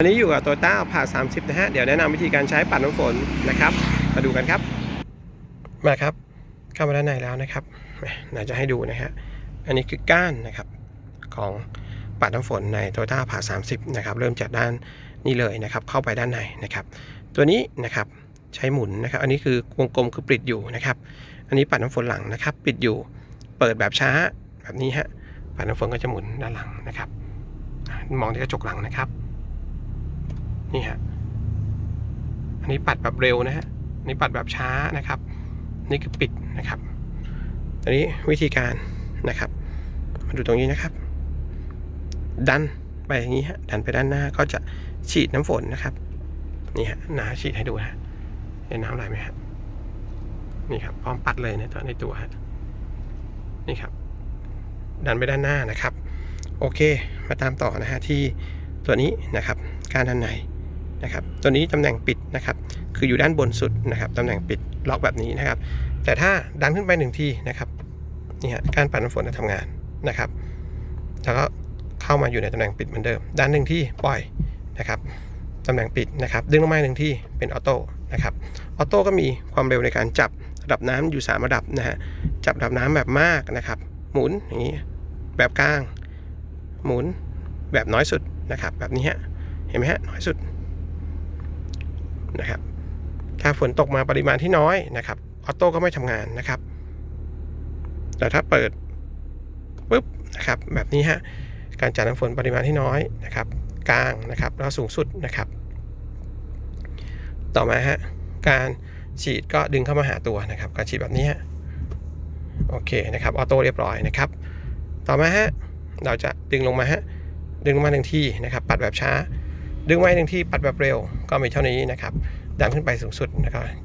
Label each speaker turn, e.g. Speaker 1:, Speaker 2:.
Speaker 1: วันนี้อยู่กับโตโยต้าผ่า30 นะฮะ เดี๋ยวแนะนำวิธีการใช้ปัดน้ำฝนนะครับ มาดูกันครับ มาครับ เข้ามาด้านในแล้วนะครับแหมเดี๋ยวจะให้ดูนะฮะ อันนี้คือก้านนะครับของปัดน้ำฝนในโตโยต้าผ่า30 นะครับ เริ่มจากด้านนี้เลยนะครับ เข้าไปด้านในนะครับ ตัวนี้นะครับใช้หมุนนะครับ อันนี้คือวงกลมคือปิดอยู่นะครับ อันนี้ปัดน้ำฝนหลังนะครับ ปิดอยู่ เปิดแบบช้าแบบนี้ฮะ ปัดน้ำฝนก็จะหมุนด้านหลังนะครับ มองที่กระจกหลังนะครับ นี่ฮะอันนี้ปัดแบบเร็วนะฮะอันนี้ปัดแบบช้านะครับ นี่คือปิดนะครับอันนี้วิธีการนะครับ มาดูตรงนี้นะครับ ดันไปอย่างนี้ฮะดันไปด้านหน้าก็จะฉีดน้ำฝนนะครับนี่ฮะนาฉีดให้ดูฮะเห็นน้ำไหลไหมฮะนี่ครับพร้อมปัดเลยในตัวในตัวฮะนี่ครับ ดันไปด้านหน้านะครับ โอเค มาตามต่อนะฮะที่ตัวนี้นะครับ การด้านใน นะครับ ตัวนี้ตำแหน่งปิดนะครับ คืออยู่ด้านบนสุดนะครับตำแหน่งปิดล็อกแบบนี้นะครับ แต่ถ้าดันขึ้นไปหนึ่งทีนะครับนี่ฮะการปัดน้ำฝนจะทำงานนะครับแล้วก็เข้ามาอยู่ในตำแหน่งปิดเหมือนเดิม ดันหนึ่งที่ปล่อยนะครับตำแหน่งปิดนะครับ ดึงลงมาหนึ่งที่เป็นออโต้นะครับออโต้ก็มีความเร็วในการจับระดับน้ำอยู่ 3 ระดับนะฮะจับระดับน้ำแบบมากนะครับ หมุนอย่างนี้แบบกลาง หมุนแบบน้อยสุดนะครับ แบบนี้ฮะเห็นไหมฮะน้อยสุด นะครับ ถ้าฝนตกมาปริมาณที่น้อยนะครับออโต้ก็ไม่ทำงานนะครับ แต่ถ้าเปิดปุ๊บนะครับแบบนี้ฮะการจ่ายน้ำฝนปริมาณที่น้อยนะครับ กลางนะครับแล้วสูงสุดนะครับ ต่อมาฮะการฉีดก็ดึงเข้ามาหาตัวนะครับ การฉีดแบบนี้ฮะโอเคนะครับออโต้เรียบร้อยนะครับ ต่อมาฮะเราจะดึงลงมาฮะดึงลงมาหนึ่งที่นะครับ ปัดแบบช้า ดึงไว้หนึ่งที่ปัดแบบเร็วก็มีเท่านี้นะครับดันขึ้นไปสูงสุดนะครับ